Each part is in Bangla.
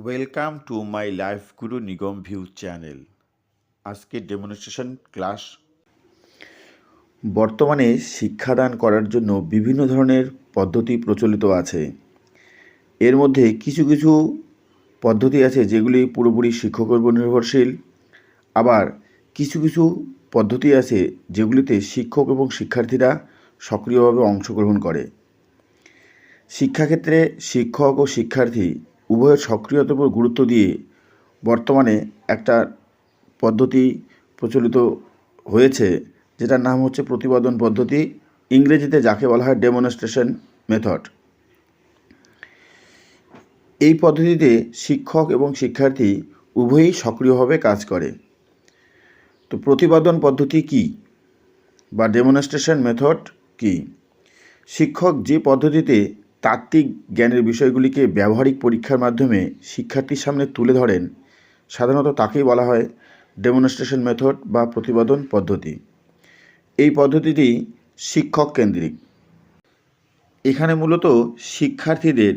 Welcome to my life Guru Nigam view channel আজকে ডেমনস্ট্রেশন ক্লাস বর্তমানে শিক্ষাদান করার জন্য বিভিন্ন ধরনের পদ্ধতি প্রচলিত আছে। এর মধ্যে কিছু কিছু পদ্ধতি আছে যেগুলি পুরোপুরি শিক্ষকের উপর নির্ভরশীল। আবার কিছু কিছু পদ্ধতি আছে যেগুলিতে শিক্ষক এবং শিক্ষার্থীরা সক্রিয়ভাবে অংশগ্রহণ করে। শিক্ষাক্ষেত্রে শিক্ষক ও শিক্ষার্থী উভয়ের সক্রিয়তার উপর গুরুত্ব দিয়ে বর্তমানে একটা পদ্ধতি প্রচলিত হয়েছে, যেটার নাম হচ্ছে প্রতিপাদন পদ্ধতি, ইংরেজিতে যাকে বলা হয় ডেমনস্ট্রেশন মেথড এই পদ্ধতিতে শিক্ষক এবং শিক্ষার্থী উভয়ই সক্রিয়ভাবে কাজ করে। তো প্রতিপাদন পদ্ধতি কি বা ডেমনস্ট্রেশন মেথড কি? শিক্ষক যে পদ্ধতিতে তাত্ত্বিক জ্ঞানের বিষয়গুলিকে ব্যবহারিক পরীক্ষার মাধ্যমে শিক্ষার্থীর সামনে তুলে ধরেন, সাধারণত তাকেই বলা হয় ডেমনস্ট্রেশন মেথড বা প্রতিপাদন পদ্ধতি। এই পদ্ধতিটি শিক্ষক কেন্দ্রিক। এখানে মূলত শিক্ষার্থীদের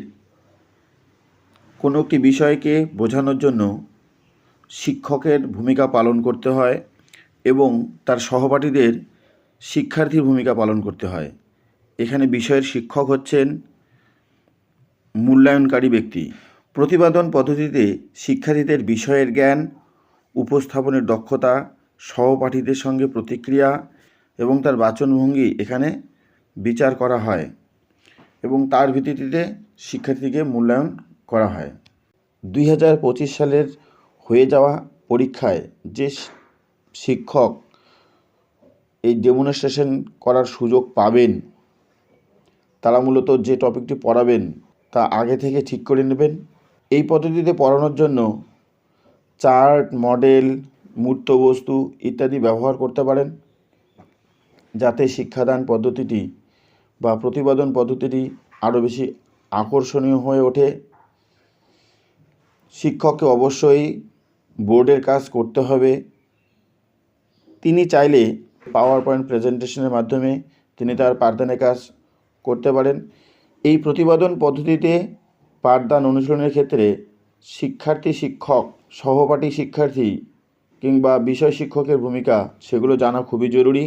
কোনো একটি বিষয়কে বোঝানোর জন্য শিক্ষকের ভূমিকা পালন করতে হয় এবং তার সহপাঠীদের শিক্ষার্থীর ভূমিকা পালন করতে হয়। এখানে বিষয়ের শিক্ষক হচ্ছেন মূল্যায়নকারী ব্যক্তি। প্রতিপাদন পদ্ধতিতে শিক্ষার্থীদের বিষয়ের জ্ঞান, উপস্থাপনের দক্ষতা, সহপাঠীদের সঙ্গে প্রতিক্রিয়া এবং তার বাচনভঙ্গি এখানে বিচার করা হয় এবং তার ভিত্তিতে শিক্ষার্থীকে মূল্যায়ন করা হয়। দুই হাজার পঁচিশ সালের হয়ে যাওয়া পরীক্ষায় যে শিক্ষক এই ডেমনস্ট্রেশন করার সুযোগ পাবেন, তারা মূলত যে টপিকটি পড়াবেন তা আগে থেকে ঠিক করে নেবেন। এই পদ্ধতিতে পড়ানোর জন্য চার্ট, মডেল, মূর্ত বস্তু ইত্যাদি ব্যবহার করতে পারেন। যাতে শিক্ষাদান পদ্ধতিটি বা প্রতিপাদন পদ্ধতিটি আরও বেশি আকর্ষণীয় হয়ে ওঠে। শিক্ষককে অবশ্যই বোর্ডের কাজ করতে হবে। তিনি চাইলে পাওয়ার পয়েন্ট প্রেজেন্টেশনের মাধ্যমে তিনি তার পাঠদানের কাজ করতে পারেন। এই প্রতিপাদন পদ্ধতিতে পাঠদান অনুশীলনের ক্ষেত্রে শিক্ষার্থী শিক্ষক, সহপাঠী শিক্ষার্থী কিংবা বিষয় শিক্ষকের ভূমিকা সেগুলো জানা খুবই জরুরি।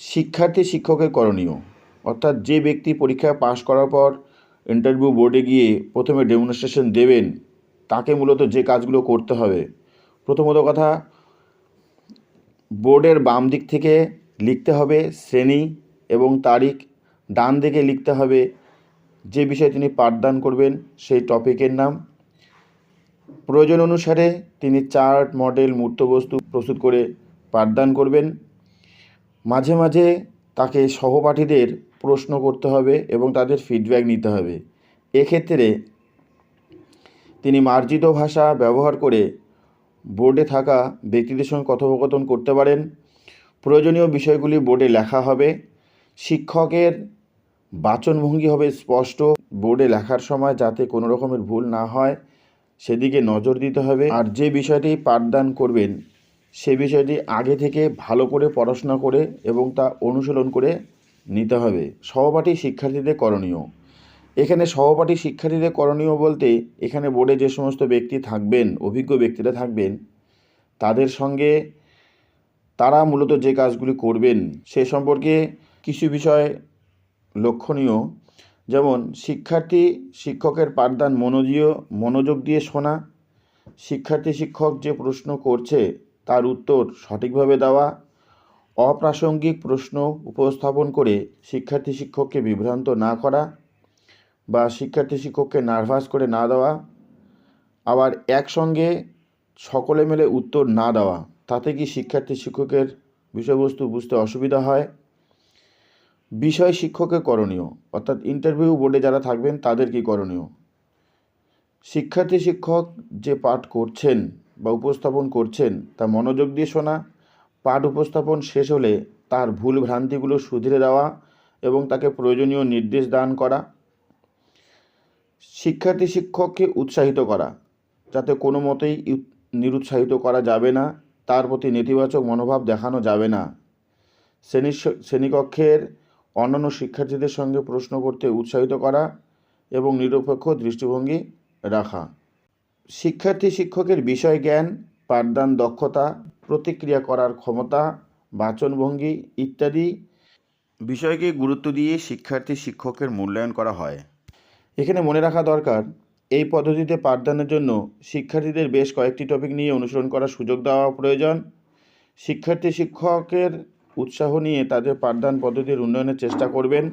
শিক্ষার্থী শিক্ষকের করণীয়, অর্থাৎ যে ব্যক্তি পরীক্ষায় পাশ করার পর ইন্টারভিউ বোর্ডে গিয়ে প্রথমে ডেমনস্ট্রেশন দেবেন, তাকে মূলত যে কাজগুলো করতে হবে। প্রথমত কথা বোর্ডের বাম দিক থেকে লিখতে হবে শ্রেণি এবং তারিখ ডান দিকে লিখতে হবে, যে বিষয়ে তিনি পাঠদান করবেন সেই টপিকের নাম। প্রয়োজন অনুসারে তিনি চার্ট, মডেল মূর্তবস্তু প্রস্তুত করে পাঠদান করবেন। মাঝে মাঝে তাকে সহপাঠীদের প্রশ্ন করতে হবে এবং তাদের ফিডব্যাক নিতে হবে। এক্ষেত্রে তিনি মার্জিত ভাষা ব্যবহার করে বোর্ডে থাকা ব্যক্তিদের সঙ্গে কথোপকথন করতে পারেন। প্রয়োজনীয় বিষয়গুলি বোর্ডে লেখা হবে। শিক্ষকের বাচনভঙ্গি হবে স্পষ্ট। বোর্ডে লেখার সময় যাতে কোনো রকমের ভুল না হয়, সেদিকে নজর দিতে হবে। আর যে বিষয়টি পাঠদান করবেন, সে বিষয়টি আগে থেকে ভালো করে পড়াশোনা করে এবং তা অনুশীলন করে নিতে হবে। সহপাঠী শিক্ষার্থীদের করণীয়। এখানে সহপাঠী শিক্ষার্থীদের করণীয় বলতে, এখানে বোর্ডে যে সমস্ত ব্যক্তি থাকবেন, অভিজ্ঞ ব্যক্তিরা থাকবেন, তাদের সঙ্গে তারা মূলত যে কাজগুলি করবেন, সে সম্পর্কে কিছু বিষয় লক্ষণীয়। যেমন, শিক্ষার্থী শিক্ষকের পাঠদান মনোজীয়, মনোযোগ দিয়ে শোনা। শিক্ষার্থী শিক্ষক যে প্রশ্ন করছে, তার উত্তর সঠিকভাবে দেওয়া। অপ্রাসঙ্গিক প্রশ্ন উপস্থাপন করে শিক্ষার্থী শিক্ষককে বিভ্রান্ত না করা বা শিক্ষার্থী শিক্ষককে নার্ভাস করে না দেওয়া। আবার একসঙ্গে সকলে মিলে উত্তর না দেওয়া, তাতে কি শিক্ষার্থী শিক্ষকের বিষয়বস্তু বুঝতে অসুবিধা হয়? বিষয় শিক্ষকের করণীয়, অর্থাৎ ইন্টারভিউ বোর্ডে যারা থাকবেন তাদের কি করণীয়? শিক্ষার্থী শিক্ষক যে পাঠ করছেন বা উপস্থাপন করছেন তা মনোযোগ দিয়ে শোনা, পাঠ উপস্থাপন শেষ হলে তার ভুল ভ্রান্তিগুলো শুধরে দেওয়া এবং তাকে প্রয়োজনীয় নির্দেশ দান করা। শিক্ষার্থী শিক্ষককে উৎসাহিত করা, যাতে কোনো মতেই নিরুৎসাহিত করা যাবে না, তার প্রতি নেতিবাচক মনোভাব দেখানো যাবে না। শ্রেণি শ্রেণীকক্ষের অন্যান্য শিক্ষার্থীদের সঙ্গে প্রশ্ন করতে উৎসাহিত করা এবং নিরপেক্ষ দৃষ্টিভঙ্গি রাখা। শিক্ষার্থী শিক্ষকের বিষয় জ্ঞান, পাঠদান দক্ষতা, প্রতিক্রিয়া করার ক্ষমতা, বাচনভঙ্গি ইত্যাদি বিষয়কে গুরুত্ব দিয়ে শিক্ষার্থী শিক্ষকের মূল্যায়ন করা হয়। এখানে মনে রাখা দরকার, এই পদ্ধতিতে পাঠদানের জন্য শিক্ষার্থীদের বেশ কয়েকটি টপিক নিয়ে অনুসরণ করার সুযোগ দেওয়া প্রয়োজন। শিক্ষার্থী শিক্ষকের উৎসাহ নিয়ে তাদের পাঠদান পদ্ধতির উন্নয়নের চেষ্টা করবেন।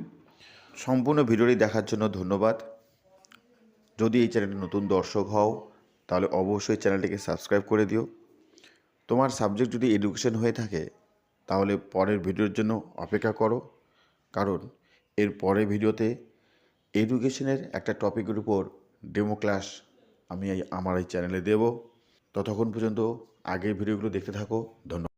সম্পূর্ণ ভিডিওটি দেখার জন্য ধন্যবাদ। যদি এই চ্যানেলে নতুন দর্শক হও, তাহলে অবশ্যই চ্যানেলটিকে সাবস্ক্রাইব করে দিও। তোমার সাবজেক্ট যদি এডুকেশন হয়ে থাকে, তাহলে পরের ভিডিওর জন্য অপেক্ষা করো। কারণ এর পরের ভিডিওতে এডুকেশনের একটা টপিকের উপর ডেমো ক্লাস আমি আমার এই চ্যানেলে দেব। ততক্ষণ পর্যন্ত আগের ভিডিওগুলো দেখতে থাকো। ধন্যবাদ।